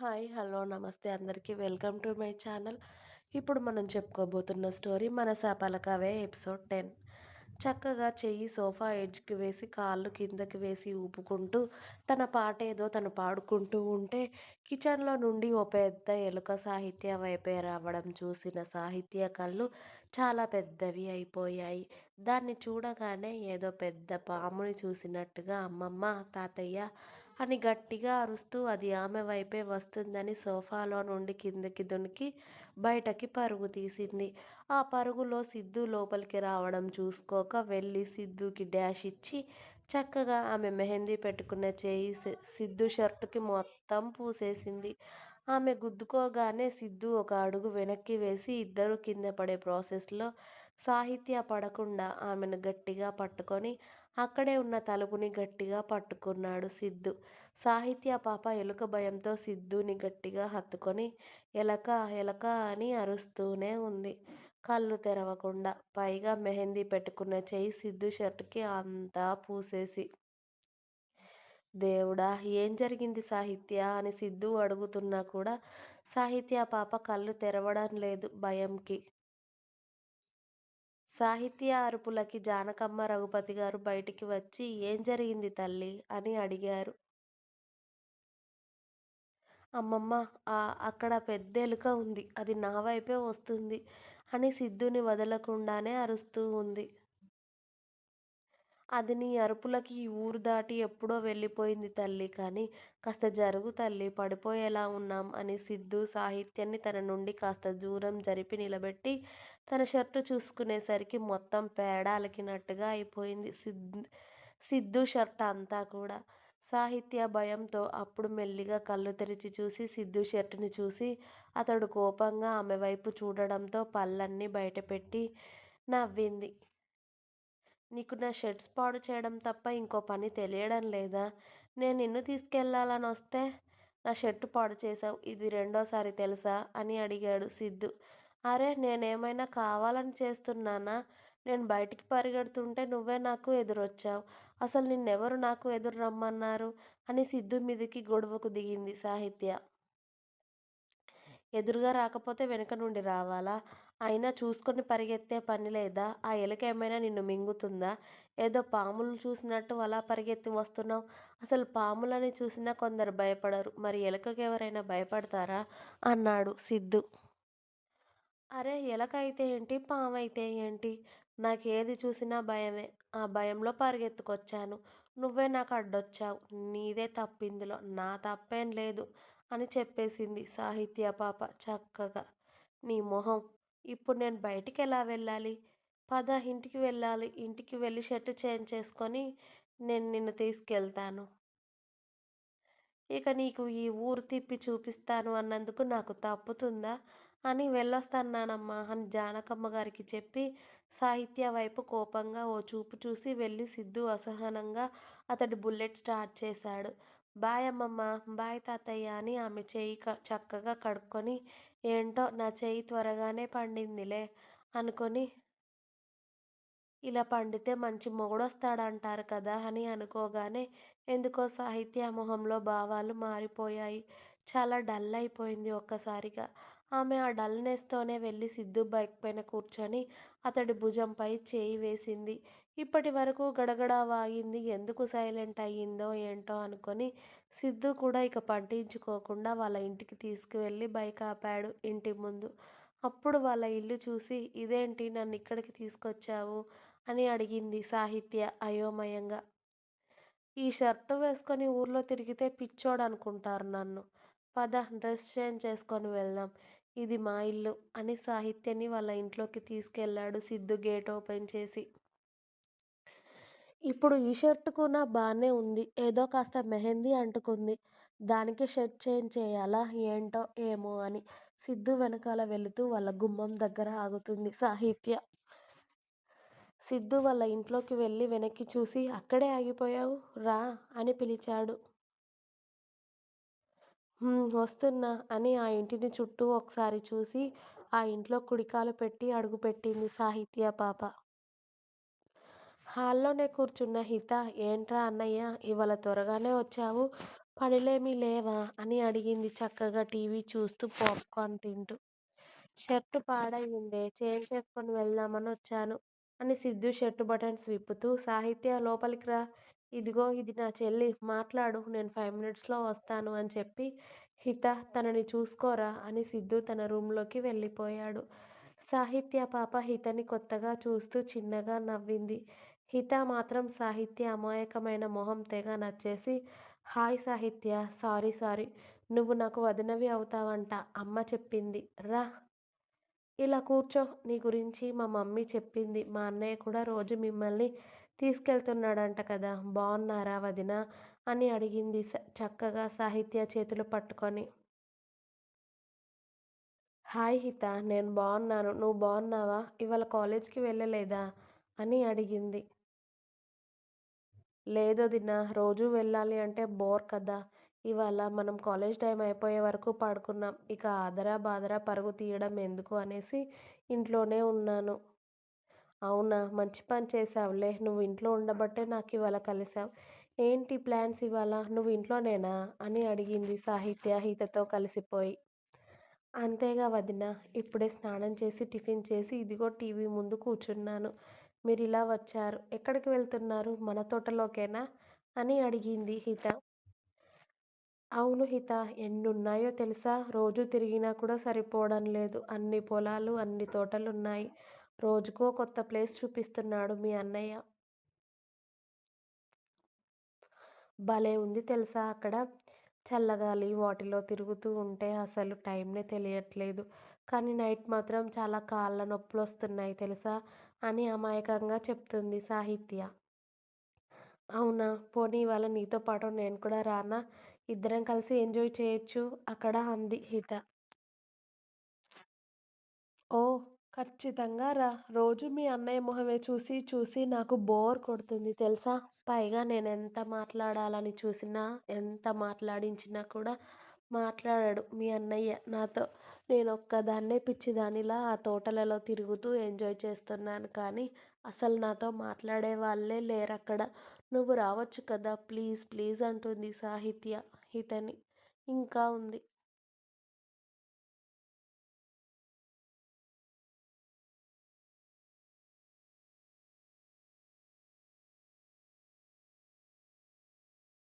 Hi hello నమస్తే అందరికీ. Welcome to my channel. ఇప్పుడు మనం చెప్పుకోబోతున్న స్టోరీ మన పలకవే ఎపిసోడ్ టెన్. చక్కగా చెయ్యి సోఫా ఎడ్జ్కి వేసి కాళ్ళు కిందకి వేసి ఊపుకుంటూ తన పాట ఏదో తను పాడుకుంటూ ఉంటే కిచెన్లో నుండి ఓ పెద్ద ఎలుక సాహిత్య వైపే రావడం చూసిన సాహిత్య కళ్ళు చాలా పెద్దవి అయిపోయాయి. దాన్ని చూడగానే ఏదో పెద్ద పాముని చూసినట్టుగా అమ్మమ్మ తాతయ్య అని గట్టిగా అరుస్తూ అది ఆమె వైపే వస్తుందని సోఫాలో నుండి కిందకి దునికి బయటకి పరుగు తీసింది. ఆ పరుగులో సిద్ధు లోపలికి రావడం చూసుకోక వెళ్ళి సిద్ధుకి డాష్ ఇచ్చి చక్కగా ఆమె మెహందీ పెట్టుకున్న చేయి సిద్ధు షర్టుకి మొత్తం పూసేసింది. ఆమె గుద్దుకోగానే సిద్ధు ఒక అడుగు వెనక్కి వేసి ఇద్దరు కింద పడే ప్రాసెస్లో సాహిత్య పడకుండా ఆమెను గట్టిగా పట్టుకొని అక్కడే ఉన్న తలుపుని గట్టిగా పట్టుకున్నాడు సిద్ధు. సాహిత్య పాప ఎలుక భయంతో సిద్ధుని గట్టిగా హత్తుకొని ఎలక ఎలక అని అరుస్తూనే ఉంది. కళ్ళు తెరవకుండా పైగా మెహందీ పెట్టుకున్న చెయ్యి సిద్ధు షర్ట్కి అంతా పూసేసి దేవుడా ఏం జరిగింది సాహిత్య అని సిద్ధు అడుగుతున్నా కూడా సాహిత్య పాప కళ్ళు తెరవడం లేదు భయంకి. సాహిత్య అరుపులకి జానకమ్మ రఘుపతి గారు బయటికి వచ్చి ఏం జరిగింది తల్లి? అని అడిగారు. అమ్మమ్మ అక్కడ పెద్ద ఎలుక ఉంది. అది నా వైపే వస్తుంది అని సిద్ధుని వదలకుండానే అరుస్తూ ఉంది. అది నీ అరుపులకి ఊరు దాటి ఎప్పుడో వెళ్ళిపోయింది తల్లి. కానీ కాస్త జరుగు తల్లి పడిపోయేలా ఉన్నాం అని సిద్ధు సాహిత్యాన్ని తన నుండి కాస్త దూరం జరిపి నిలబెట్టి తన షర్టు చూసుకునేసరికి మొత్తం పేడ అలికినట్టుగా అయిపోయింది సిద్ సిద్ధు షర్ట్ అంతా కూడా. సాహిత్య భయంతో అప్పుడు మెల్లిగా కళ్ళు తెరిచి చూసి సిద్ధు షర్టుని చూసి అతడు కోపంగా ఆమె వైపు చూడడంతో పళ్ళన్నీ బయటపెట్టి నవ్వింది. నీకు నా షర్ట్స్ పాడు చేయడం తప్ప ఇంకో పని తెలియడం లేదా? నేను నిన్ను తీసుకెళ్ళాలని వస్తే నా షర్టు పాడు చేసావు ఇది రెండోసారి తెలుసా? అని అడిగాడు సిద్ధు. అరే నేనేమైనా కావాలని చేస్తున్నానా? నేను బయటికి పరిగెడుతుంటే నువ్వే నాకు ఎదురొచ్చావు. అసలు నిన్నెవరు నాకు ఎదురు రమ్మన్నారు? అని సిద్ధు మీదకి గొడవకు దిగింది సాహిత్య. ఎదురుగా రాకపోతే వెనుక నుండి రావాలా? అయినా చూసుకొని పరిగెత్తే పని లేదా? ఆ ఎలుక ఏమైనా నిన్ను మింగుతుందా? ఏదో పాములు చూసినట్టు అలా పరిగెత్తి వస్తున్నావు. అసలు పాములని చూసినా కొందరు భయపడరు. మరి ఎలుకకి ఎవరైనా భయపడతారా? అన్నాడు సిద్ధు. అరే ఎలక అయితే ఏంటి? పాము అయితే ఏంటి? నాకు ఏది చూసినా భయమే. ఆ భయంలో పరిగెత్తుకొచ్చాను. నువ్వే నాకు అడ్డొచ్చావు. నీదే తప్పిందిలో నా తప్పేం లేదు అని చెప్పేసింది సాహిత్య పాప చక్కగా. నీ మొహం ఇప్పుడు నేను బయటికి ఎలా వెళ్ళాలి? పద ఇంటికి వెళ్ళాలి. ఇంటికి వెళ్ళి షర్ట్ చేంజ్ చేసుకొని నేను నిన్ను తీసుకెళ్తాను. ఇక నీకు ఈ ఊరు తిప్పి చూపిస్తాను అన్నందుకు నాకు తప్పుతుందా? అని వెళ్ళొస్తాన్నానమ్మా అని జానకమ్మ గారికి చెప్పి సాహిత్య వైపు కోపంగా ఓ చూపు చూసి వెళ్ళి సిద్ధు అసహనంగా అతడి బుల్లెట్ స్టార్ట్ చేశాడు. బాయ్ అమ్మమ్మ బాయ్ తాతయ్య అని ఆమె చేయి చక్కగా కడుక్కొని ఏంటో నా చేయి త్వరగానే పండిందిలే అనుకొని ఇలా పండితే మంచి మొగుడొస్తాడంటారు కదా అని అనుకోగానే ఎందుకో సాహిత్య మొహంలో భావాలు మారిపోయాయి. చాలా డల్ అయిపోయింది ఒక్కసారిగా. ఆమె ఆ డల్నెస్తోనే వెళ్ళి సిద్ధు బైక్ పైన కూర్చొని అతడి భుజంపై చేయి వేసింది. ఇప్పటి వరకు గడగడ వాగింది ఎందుకు సైలెంట్ అయ్యిందో ఏంటో అనుకొని సిద్ధు కూడా ఇక పట్టించుకోకుండా వాళ్ళ ఇంటికి తీసుకువెళ్ళి బైక్ ఆపాడు ఇంటి ముందు. అప్పుడు వాళ్ళ ఇల్లు చూసి ఇదేంటి? నన్ను ఇక్కడికి తీసుకొచ్చావు? అని అడిగింది సాహిత్య అయోమయంగా. ఈ షర్ట్ వేసుకొని ఊర్లో తిరిగితే పిచ్చోడు అనుకుంటారు నన్ను. పద డ్రెస్ చేంజ్ చేసుకొని వెళ్దాం. ఇది మా ఇల్లు అని సాహిత్యని వాళ్ళ ఇంట్లోకి తీసుకెళ్ళాడు సిద్ధు గేట్ ఓపెన్ చేసి. ఇప్పుడు ఈ షర్ట్ కూడా బాగానే ఉంది. ఏదో కాస్త మెహందీ అంటుకుంది. దానికి షర్ట్ చేంజ్ చేయాలా? ఏంటో ఏమో అని సిద్ధు వెనకాల వెళుతూ వాళ్ళ గుమ్మం దగ్గర ఆగుతుంది సాహిత్య. సిద్ధు వాళ్ళ ఇంట్లోకి వెళ్ళి వెనక్కి చూసి అక్కడే ఆగిపోయావు? రా అని పిలిచాడు. వస్తున్నా అని ఆ ఇంటిని చుట్టూ ఒకసారి చూసి ఆ ఇంట్లో కుడికాలు పెట్టి అడుగుపెట్టింది సాహిత్య పాప హాల్లోనే కూర్చున్న హిత ఏంట్రా అన్నయ్య ఇవాళ త్వరగానే వచ్చావు పనిలేమీ లేవా అని అడిగింది చక్కగా టీవీ చూస్తూ పాప్కార్న్ తింటూ. షర్టు పాడైందే చేంజ్ చేసుకొని వెళ్దామని వచ్చాను అని సిద్ధు షర్టు బటన్స్ విప్పుతూ సాహిత్య లోపలికి రా. ఇదిగో ఇది నా చెల్లి మాట్లాడు నేను ఫైవ్ మినిట్స్లో వస్తాను అని చెప్పి హిత తనని చూసుకోరా అని సిద్ధు తన రూంలోకి వెళ్ళిపోయాడు. సాహిత్య పాప హితని కొత్తగా చూస్తూ చిన్నగా నవ్వింది. హిత మాత్రం సాహిత్య అమాయకమైన మొహం తెగ నచ్చేసి హాయ్ సాహిత్య సారీ సారీ నువ్వు నాకు వదినవి అవుతావంట అమ్మ చెప్పింది. రా! ఇలా కూర్చో నీ గురించి మా మమ్మీ చెప్పింది మా అన్నయ్య కూడా రోజు మిమ్మల్ని తీసుకెళ్తున్నాడంట కదా బాగున్నారా వదినా? అని అడిగింది చక్కగా సాహిత్య చేతులు పట్టుకొని. హాయ్ హిత నేను బాగున్నాను నువ్వు బాగున్నావా ఇవాళ కాలేజ్కి వెళ్ళలేదా? అని అడిగింది. లేదొదినా రోజు వెళ్ళాలి అంటే బోర్ కదా! ఇవాళ మనం కాలేజ్ టైం అయిపోయే వరకు పడుకున్నాం. ఇక ఆదరా బాదరా పరుగు తీయడం ఎందుకు అనేసి ఇంట్లోనే ఉన్నాను. అవునా మంచి పని చేసావులే నువ్వు ఇంట్లో ఉండబట్టే నాకు ఇవాళ కలిసావు ఏంటి ప్లాన్స్ ఇవాళ నువ్వు ఇంట్లోనేనా? అని అడిగింది సాహిత్య హితతో కలిసిపోయి. అంతేగా వదినా! ఇప్పుడే స్నానం చేసి టిఫిన్ చేసి ఇదిగో టీవీ ముందు కూర్చున్నాను. మీరు ఇలా వచ్చారు. ఎక్కడికి వెళ్తున్నారు? మన తోటలోకేనా? అని అడిగింది హిత. అవును హిత ఎన్నున్నాయో తెలుసా? రోజు తిరిగినా కూడా సరిపోవడం లేదు. అన్ని పొలాలు అన్ని తోటలు ఉన్నాయి రోజుకో కొత్త ప్లేస్ చూపిస్తున్నాడు మీ అన్నయ్య. భలే ఉంది తెలుసా అక్కడ? చల్లగాలి వాటిలో తిరుగుతూ ఉంటే అసలు టైంనే తెలియట్లేదు. కానీ నైట్ మాత్రం చాలా కాళ్ళ నొప్పులు వస్తున్నాయి తెలుసా? అని అమాయకంగా చెప్తుంది సాహిత్య. అవునా? పోనీ ఇవాళ నీతో పాటు నేను కూడా రానా? ఇద్దరం కలిసి ఎంజాయ్ చేయొచ్చు అక్కడ అంది హిత. ఓ! ఖచ్చితంగా రా. రోజు మీ అన్నయ్య మొహమే చూసి చూసి నాకు బోర్ కొడుతుంది తెలుసా? పైగా నేను ఎంత మాట్లాడాలని చూసినా, ఎంత మాట్లాడించినా కూడా మాట్లాడడు మీ అన్నయ్య నాతో. నేను ఒక్కదాన్నే పిచ్చిదానిలా ఆ తోటలలో తిరుగుతూ ఎంజాయ్ చేస్తున్నాను కానీ అసలు నాతో మాట్లాడే వాళ్ళే లేరక్కడ. నువ్వు రావచ్చు కదా ప్లీజ్ ప్లీజ్ అంటుంది సాహిత్య హితని. ఇంకా ఉంది.